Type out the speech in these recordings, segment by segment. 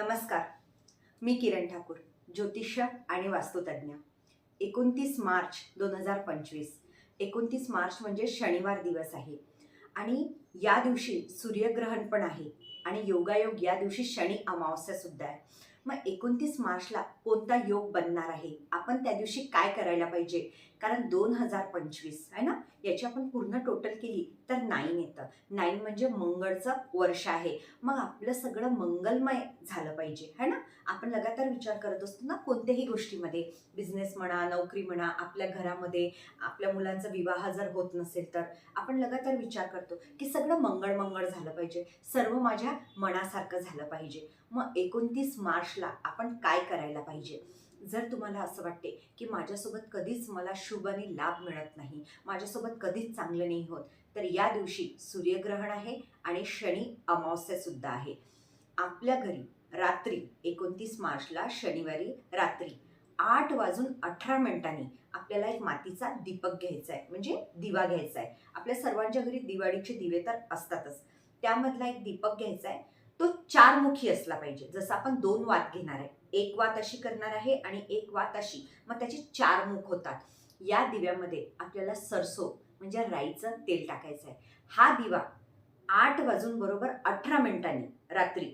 नमस्कार. मी किरण ठाकूर ज्योतिष्य आणि वास्तुतज्ञ. एकोणतीस मार्च दोन हजार पंचवीस. एकोणतीस मार्च म्हणजे शनिवार दिवस आहे. आणि या दिवशी सूर्यग्रहण पण आहे. आणि योगायोग या दिवशी शनी अमावस्या सुद्धा आहे. मग एकोणतीस मार्चला कोणता योग बनणार आहे? आपण त्या दिवशी काय करायला पाहिजे? कारण दोन हजार पंचवीस आहे ना? याची आपण पूर्ण टोटल केली तर नाईन येतं. नाईन म्हणजे मंगळचं वर्ष आहे. मग आपलं सगळं मंगलमय झालं पाहिजे है ना? आपण लगातार विचार करत असतो ना कोणत्याही गोष्टीमध्ये. बिझनेस म्हणा नोकरी म्हणा आपल्या घरामध्ये आपल्या मुलांचा विवाह जर होत नसेल तर. आपण लगातार विचार करतो की सगळं मंगळ मंगळ झालं पाहिजे. सर्व माझ्या मनासारखं झालं पाहिजे. मग एकोणतीस मार्चला आपण काय करायला पाहिजे? जर तुम्हाला असं वाटते की माझ्यासोबत कधीच मला शुभ आणि लाभ मिळत नाही माझ्यासोबत कधीच चांगलं नाही होत तर या दिवशी सूर्यग्रहण आहे आणि शनी अमावस्यासुद्धा आहे. आपल्या घरी रात्री एकोणतीस मार्चला शनिवारी रात्री आठ वाजून अठरा मिनिटांनी आपल्याला एक मातीचा दीपक घ्यायचा आहे म्हणजे दिवा घ्यायचा आहे. आपल्या सर्वांच्या घरी दिवाळीचे दिवे तर असतातच. त्यामधला एक दीपक घ्यायचा आहे. तो चारमुखी असला पाहिजे. जसं आपण दोन वात घेणार आहे. एक वात अशी करणार आहे आणि एक वात अशी. मग त्याचे चार मुख होतात. या दिव्यामध्ये आपल्याला सरसो म्हणजे राईचं तेल टाकायचं आहे. हा दिवा आठ वाजून बरोबर अठरा मिनिटांनी रात्री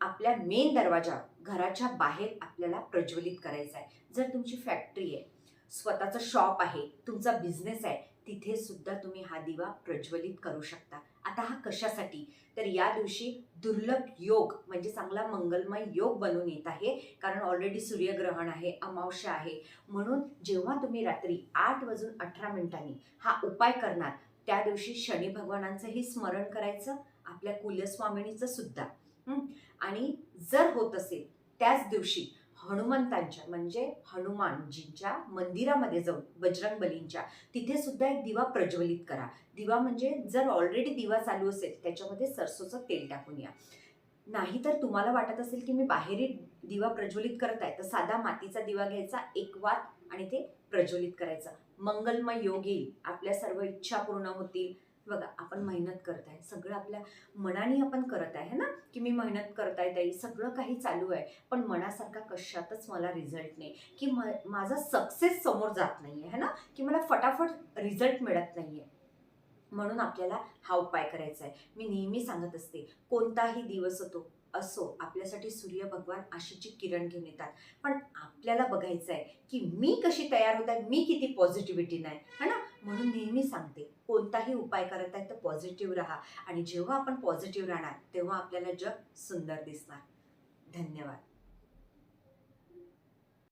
आपल्या मेन दरवाजा घराच्या बाहेर आपल्याला प्रज्वलित करायचा आहे. जर तुमची फॅक्टरी आहे स्वतःचं शॉप आहे तुमचा बिझनेस आहे तिथे सुद्धा तुम्ही हा दिवा प्रज्वलित करू शकता. आता हा कशासाठी? तर या दिवशी दुर्लभ योग म्हणजे चांगला मंगलमय योग बनून येत आहे. कारण ऑलरेडी सूर्यग्रहण आहे अमावस्या आहे. म्हणून जेव्हा तुम्ही रात्री आठ वाजून अठरा मिनिटांनी हा उपाय करणार त्या दिवशी शनी भगवानांचंही स्मरण करायचं आपल्या कुलस्वामिनीचं सुद्धा. आणि जर होत असेल त्याच दिवशी हनुमंतांच्या म्हणजे हनुमानजींच्या मंदिरामध्ये जाऊन बजरंग बलींच्या तिथे सुद्धा एक दिवा प्रज्वलित करा. दिवा म्हणजे जर ऑलरेडी दिवा चालू असेल त्याच्यामध्ये सरसोचं तेल टाकून या. नाहीतर तुम्हाला वाटत असेल की मी बाहेरही दिवा प्रज्वलित करत आहे तर साधा मातीचा दिवा घ्यायचा एक वात आणि ते प्रज्वलित करायचं. मंगलमय योग येईल आपल्या सर्व इच्छा पूर्ण होतील. बघा आपण मेहनत करत आहे सगळं आपल्या मनाने आपण करत आहे ना? की मी मेहनत करत आहे ताई सगळं काही चालू आहे पण मनासारखा कशातच मला रिझल्ट नाही. की म माझा सक्सेस समोर जात नाही आहे ना? की मला फटाफट रिझल्ट मिळत नाही आहे म्हणून आपल्याला हा उपाय करायचा आहे. मी नेहमी सांगत असते कोणताही दिवस होतो असो आपल्यासाठी सूर्य भगवान आशेची किरण घेऊन येतात. पण आपल्याला बघायचं आहे की मी कशी तयार होत आहे मी किती पॉझिटिव्हिटी नाही है ना? म्हणून नेहमी सांगते कोणताही उपाय करत आहे तर पॉझिटिव्ह राहा. आणि जेव्हा आपण पॉझिटिव्ह राहणार तेव्हा आपल्याला जग सुंदर दिसणार. धन्यवाद.